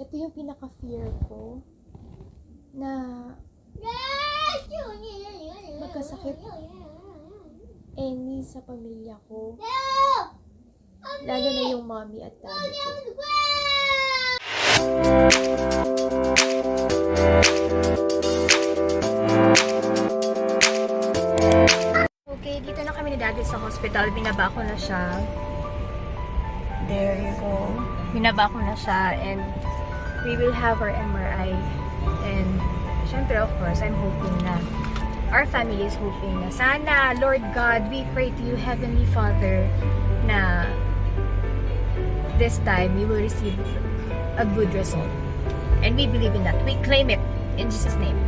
ito yung pinaka-fear ko na magkasakit any sa pamilya ko. Lalo na yung mommy at daddy ko. Okay, dito na kami ni daddy sa hospital. Binaba ko na siya. There you go. Binaba ko na siya and we will have our MRI. And syempre, of course, I'm hoping na our family is hoping na sana, Lord God, we pray to you, Heavenly Father, na this time we will receive a good result. And we believe in that. We claim it in Jesus' name.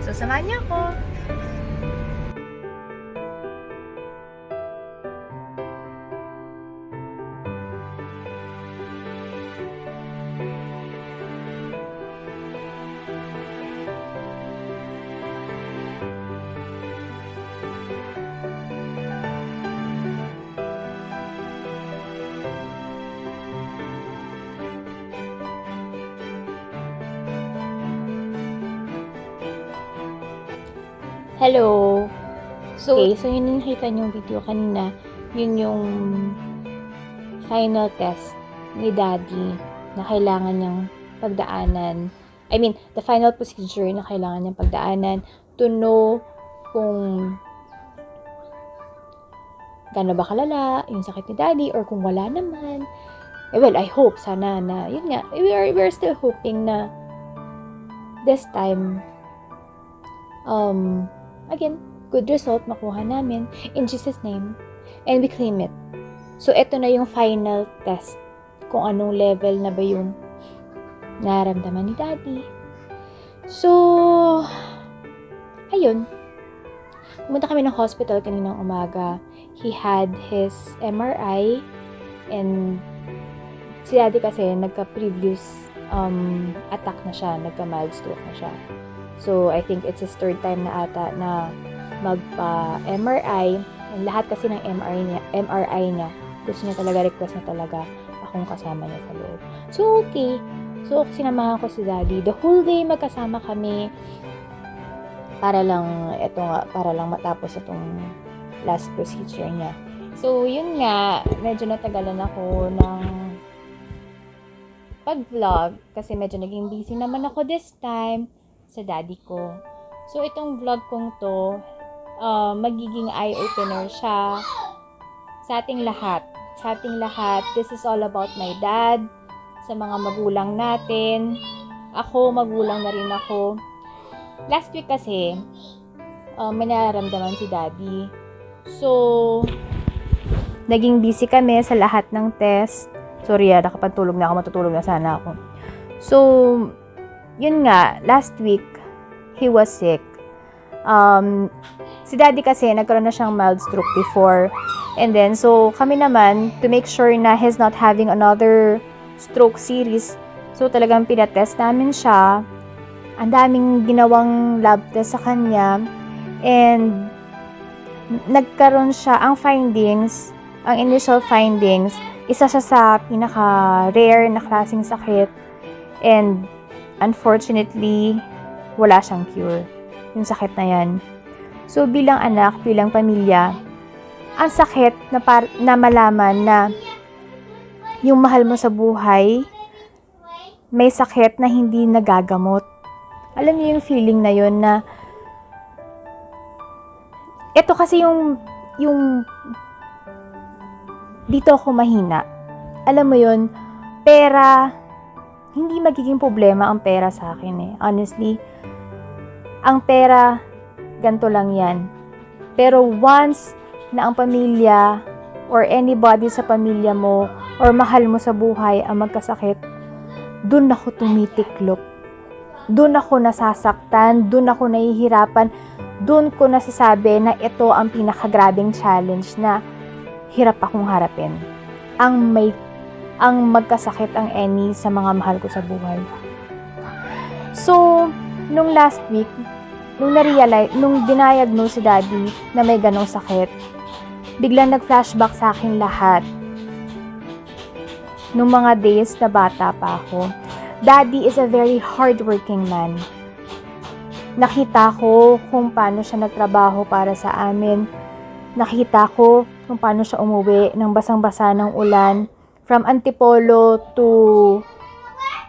So, samahan niyo ako. Hello! So, okay, so yun yung nakita niyong video kanina. Yun yung final test ni Daddy na kailangan niyang pagdaanan. I mean, the final procedure na kailangan niyang pagdaanan to know kung gaano ba kalala yung sakit ni Daddy or kung wala naman. Eh, well, I hope sana na, yun nga, we are, we are still hoping na this time, um, again, good result makuha namin in Jesus name and we claim it. So, ito na yung final test kung anong level na ba yung nararamdaman ni Daddy. So, ayun. Pumunta kami ng hospital kaninang umaga. He had his MRI and si Daddy kasi nagka-previous um, attack na siya, nagka-mild stroke na siya. So, I think it's his third time na ata na magpa-MRI. Lahat kasi ng MRI niya, MRI niya, gusto niya talaga, request niya talaga akong kasama niya sa loob. So, okay. So, sinamahan ko si Daddy. The whole day magkasama kami para lang, eto nga, para lang matapos itong last procedure niya. So, yun nga, medyo natagalan ako ng pag-vlog kasi medyo naging busy naman ako this time sa daddy ko. So, itong vlog kong to, uh, magiging eye-opener siya sa ating lahat. Sa ating lahat, this is all about my dad, sa mga magulang natin. Ako, magulang na rin ako. Last week kasi, uh, may si daddy. So, naging busy kami sa lahat ng test. Sorry ah, nakapagtulog na ako, matutulog na sana ako. So, yun nga, last week, he was sick. Um, si daddy kasi, nagkaroon na siyang mild stroke before. And then, so, kami naman, to make sure na he's not having another stroke series, so talagang pinatest namin siya. Ang daming ginawang lab test sa kanya. And, nagkaroon siya, ang findings, ang initial findings, isa siya sa pinaka-rare na klaseng sakit. And, unfortunately, wala siyang cure. Yung sakit na yan. So, bilang anak, bilang pamilya, ang sakit na, par- na malaman na yung mahal mo sa buhay, may sakit na hindi nagagamot. Alam niyo yung feeling na yon na ito kasi yung yung dito ako mahina. Alam mo yon pera, hindi magiging problema ang pera sa akin eh. Honestly, ang pera, ganito lang yan. Pero once na ang pamilya or anybody sa pamilya mo or mahal mo sa buhay ang magkasakit, dun ako tumitiklop. Dun ako nasasaktan, dun ako nahihirapan, dun ko nasasabi na ito ang pinakagrabing challenge na hirap akong harapin. Ang may ang magkasakit ang any sa mga mahal ko sa buhay. So, nung last week, nung na-realize, nung dinayagnos si daddy na may ganong sakit, biglang nag-flashback sa akin lahat. nung mga days na bata pa ako. Daddy is a very hardworking man. Nakita ko kung paano siya nagtrabaho para sa amin. Nakita ko kung paano siya umuwi ng basang-basa ng ulan from Antipolo to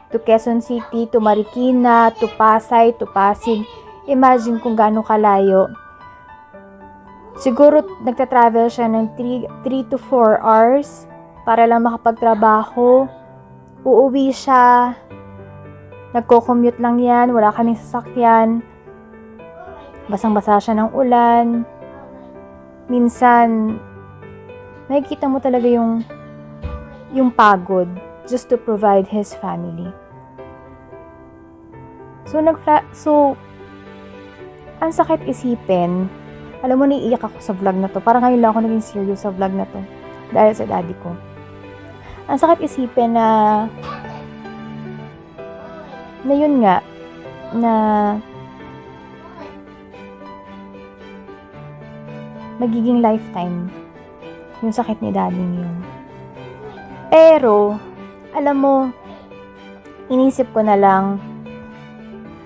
to Quezon City, to Marikina, to Pasay, to Pasig. Imagine kung gaano kalayo. Siguro nagta-travel siya ng 3 to 4 hours para lang makapagtrabaho. Uuwi siya. Nagko-commute lang yan. Wala kaming sasakyan. Basang-basa siya ng ulan. Minsan, nakikita mo talaga yung yung pagod just to provide his family. So, nagfla- so, ang sakit isipin, alam mo, naiiyak ako sa vlog na to. Parang ngayon lang ako naging serious sa vlog na to. Dahil sa daddy ko. Ang sakit isipin na na yun nga, na magiging lifetime yung sakit ni daddy yun. Pero, alam mo, inisip ko na lang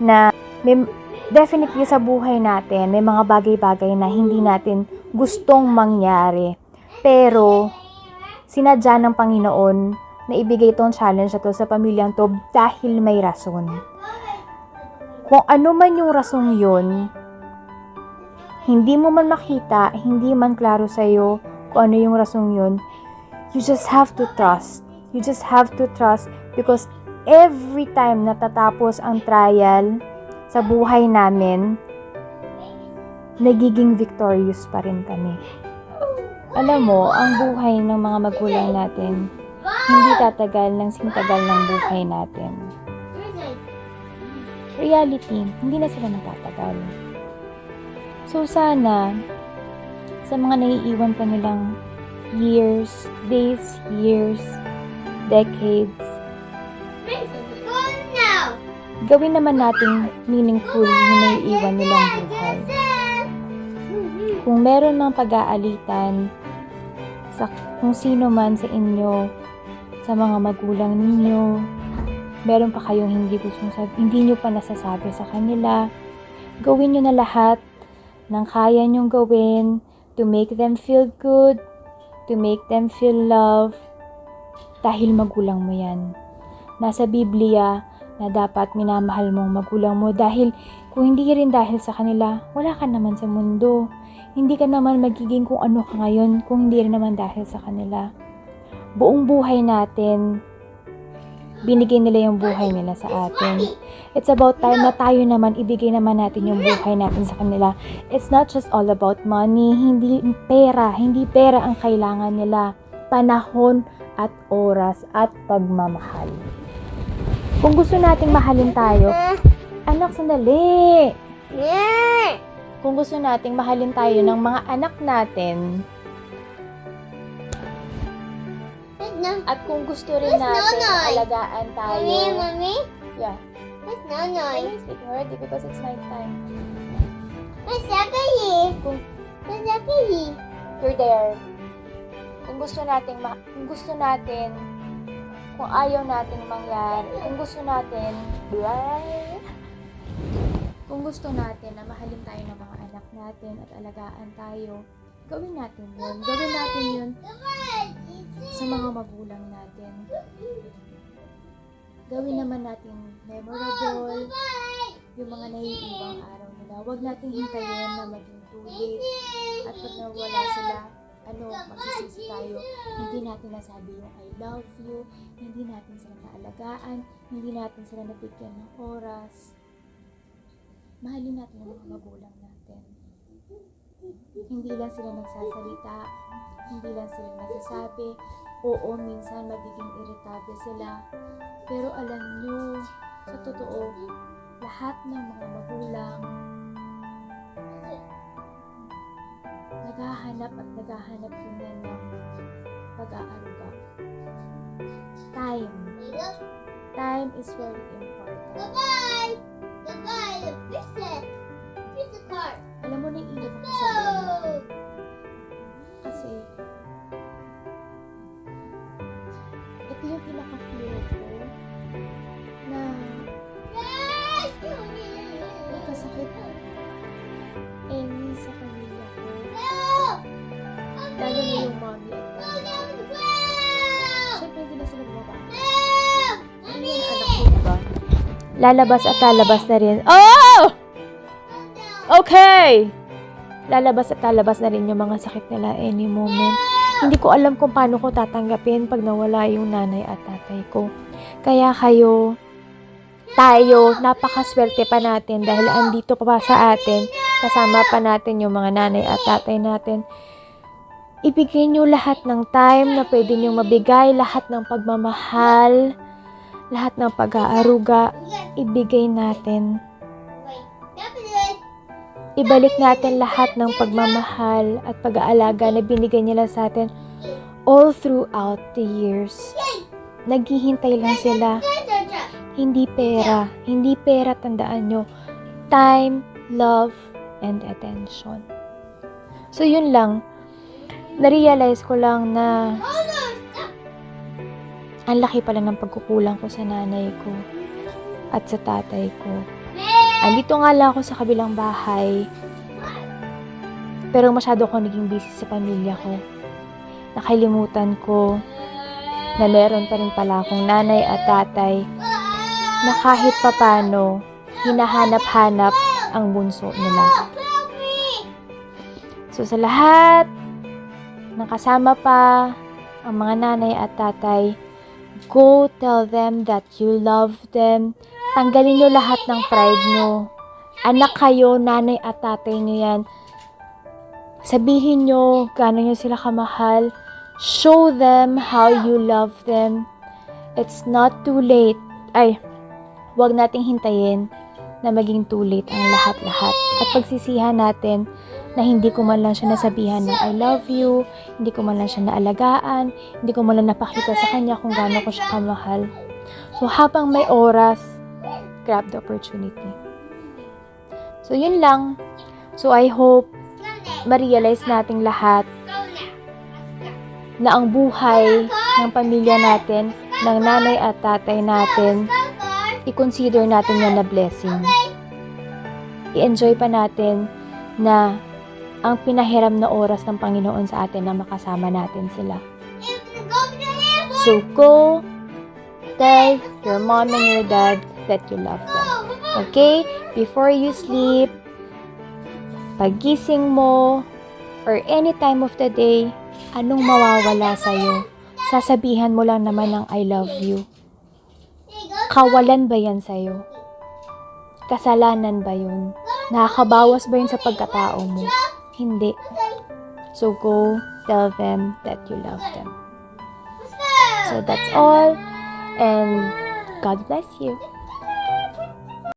na may, definitely sa buhay natin, may mga bagay-bagay na hindi natin gustong mangyari. Pero, sinadya ng Panginoon na ibigay itong challenge na to sa pamilyang to dahil may rason. Kung ano man yung rason yun, hindi mo man makita, hindi man klaro sa'yo kung ano yung rason yun, you just have to trust. You just have to trust because every time natatapos ang trial sa buhay namin, nagiging victorious pa rin kami. Alam mo, ang buhay ng mga magulang natin, hindi tatagal ng sintagal ng buhay natin. Reality, hindi na sila natatagal. So sana, sa mga naiiwan pa nilang years, days, years, decades, gawin naman natin meaningful yung naiiwan nilang buhay. Kung meron ng pag-aalitan sa kung sino man sa inyo, sa mga magulang ninyo, meron pa kayong hindi gustong sabi, hindi nyo pa nasasabi sa kanila, gawin nyo na lahat ng kaya nyong gawin to make them feel good, to make them feel love, dahil magulang mo yan. Nasa Biblia na dapat minamahal mo ang magulang mo dahil kung hindi rin dahil sa kanila, wala ka naman sa mundo. Hindi ka naman magiging kung ano ka ngayon kung hindi rin naman dahil sa kanila. Buong buhay natin, binigay nila yung buhay nila sa atin. It's about time na tayo naman ibigay naman natin yung buhay natin sa kanila. It's not just all about money, hindi pera, hindi pera ang kailangan nila. Panahon at oras at pagmamahal. Kung gusto nating mahalin tayo, anak, sandali! Kung gusto nating mahalin tayo ng mga anak natin, at kung gusto rin natin Nonoy? alagaan tayo, Mommy, mommy, yeah, where's Nonoy? I'm sleeping already because it's night time. Where's Zachary? Kung Where's Zachary? you're there, kung gusto nating ma- kung gusto natin kung ayaw nating mangyari, kung gusto natin, kung gusto natin na mahalin tayo ng mga anak natin at alagaan tayo, gawin natin yun. Gawin natin yun sa mga magulang natin. Gawin naman natin memorable yung mga naiiwang araw nila. Huwag nating hintayin na maging too at pag nawala sila, ano, magsisisi tayo. Hindi natin nasabi yung I love you, hindi natin sila naalagaan, hindi natin sila nabigyan ng oras. Mahalin natin ang mga magulang natin. Hindi lang sila nagsasalita, hindi lang sila nagsasabi, oo, minsan magiging irritable sila. Pero alam nyo, sa totoo, lahat ng mga magulang naghahanap at naghahanap din yan ng pag-aaruga. Time. Time is very important. Goodbye! Goodbye! Princess! Princess card! Alam mo, naiiyak ako sa dalawa. Kasi, ito yung pinaka-fear ko na magkasakit any sa pamilya ko. Lalo na yung mommy at daddy. Siyempre, hindi na sila bumaba. Ano yung anak? Diba? Lalabas at lalabas na rin. Oh! Okay! Lalabas at lalabas na rin yung mga sakit nila any moment. Hindi ko alam kung paano ko tatanggapin pag nawala yung nanay at tatay ko. Kaya kayo, tayo, napakaswerte pa natin dahil andito pa sa atin, kasama pa natin yung mga nanay at tatay natin. Ibigay nyo lahat ng time na pwede nyo mabigay, lahat ng pagmamahal, lahat ng pag-aaruga, ibigay natin. Ibalik natin lahat ng pagmamahal at pag-aalaga na binigay nila sa atin all throughout the years. Naghihintay lang sila. Hindi pera. Hindi pera, tandaan nyo. Time, love, and attention. So, yun lang. Narealize ko lang na ang laki pala ng pagkukulang ko sa nanay ko at sa tatay ko. Andito nga lang ako sa kabilang bahay. Pero masyado ako naging busy sa pamilya ko. Nakalimutan ko na meron pa rin pala akong nanay at tatay na kahit papano hinahanap-hanap ang bunso nila. So sa lahat ng kasama pa ang mga nanay at tatay, go tell them that you love them. Tanggalin nyo lahat ng pride nyo. Anak kayo, nanay at tatay nyo yan. Sabihin nyo gaano nyo sila kamahal. Show them how you love them. It's not too late. Ay, huwag nating hintayin na maging too late ang lahat-lahat. At pagsisihan natin na hindi ko man lang siya nasabihan ng I love you, hindi ko man lang siya naalagaan, hindi ko man lang napakita sa kanya kung gaano ko siya kamahal. So, habang may oras, grab the opportunity. So, yun lang. So, I hope ma-realize nating lahat na ang buhay ng pamilya natin, ng nanay at tatay natin, i-consider natin yan na blessing. I-enjoy pa natin na ang pinahiram na oras ng Panginoon sa atin na makasama natin sila. So go tell your mom and your dad that you love them. Okay? Before you sleep, pagising mo, or any time of the day, anong mawawala sa'yo? Sasabihan mo lang naman ng I love you. Kawalan ba yan sa'yo? Kasalanan ba yun? Nakakabawas ba yun sa pagkatao mo? Hindi. So go tell them that you love them. So that's all. And God bless you.